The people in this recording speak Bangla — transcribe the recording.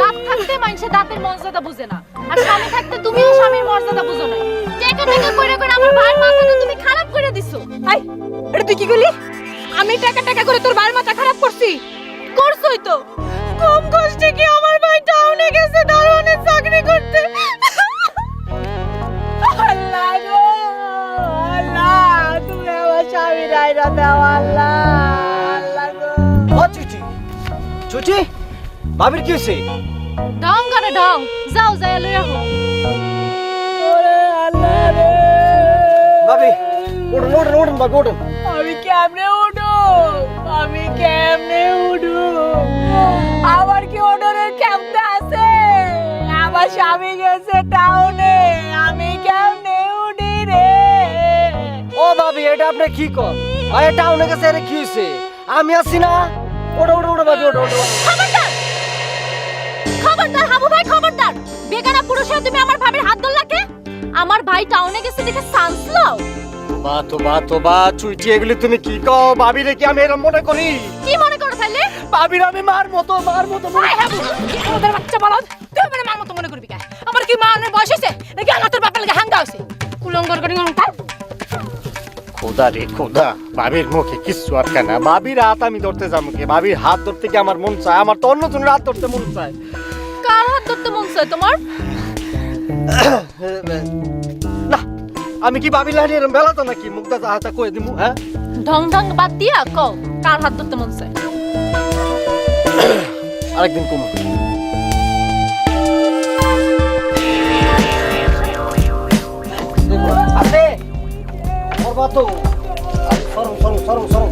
দাঁত থাকতে মানুষের দাঁতের মর্যাদা বুঝে না। আর স্বামী থাকতে তুমিও স্বামীর মর্যাদা বুঝো না। টেকা টেকা করে করে আমার ভাইয়ের মাথাটা তুমি খারাপ করে দিছো। আই এটা তুই কি করলি? আমি টাকা টাকা করে তোর বাবার মাথা খারাপ করছি। করছই তো। কম কষ্টে কি আমার ভাই টাউনে গেছে দারোয়ানের চাকরি করতে? আল্লাহ গো আল্লাহ তুমি আমার স্বামী রাইরা দাও আল্লাহ আল্লাহ গো। ও চুচি চুচি। ভাবির কি হয়েছে? ঢং করে ঢং। যাও যাই লই আহো। ওরে আল্লাহ রে। ভাবি ওঠুন ওঠুন ওঠুন ভাবি ওঠুন আমি কেমনে উঠু? আমি কেমনে উঠু? আমার কি ওঠনের ক্ষমতা আছে? আমার স্বামী গেছে টাউনে আমি কেমনে উঠি রে? ও ভাবি এটা আপনি কি কর আরে টাউনে গেছে আরে কি হয়েছে? আমি আছি না? ওঠো ওঠো ওঠো ভাবি ওঠো ওঠো খবরদার হাবু ভাই খবরদার। বেগানা পুরুষের তুমি আমার ভাবির হাত ধরলা কে? আমার ভাই টাউনে গেছে দেখে চান্স লও। বা তো বা তো বা চুইচি এগুলি তুমি কি কও? ভাবি রে কি আমি এরকম মনে করি? কি মনে করো তাইলে? ভাবির আমি মার মতো মার মতো মনে হাবু, ওদের বাচ্চা বলদ? তুই আমার মার মতো মনে করবি কে? আমার কি মা অনেক বয়স হয়েছে? নাকি আমার তোর বাপের লাগে হাঙ্গা হয়েছে? কুলঙ্গর করি তার খোদা রে খোদা। ভাবির মুখে কিচ্ছু আটকে না ভাবির হাত আমি ধরতে যাব কি? ভাবির হাত ধরতে কি আমার মন চায়? আমার তো অন্য জনের হাত ধরতে মন চায়। কার হাত মন চায় তোমার? না আমি কি ভাবি লাইনি এরম বেলা তো নাকি মুখটা হাতে কয়ে দিমু হ্যাঁ? ঢং ঢং বাদ দিয়া কও কার হাত ধরতে মন চায় আরেকদিন কমু। আছে করবা তো। সরো সরো সরো সরো।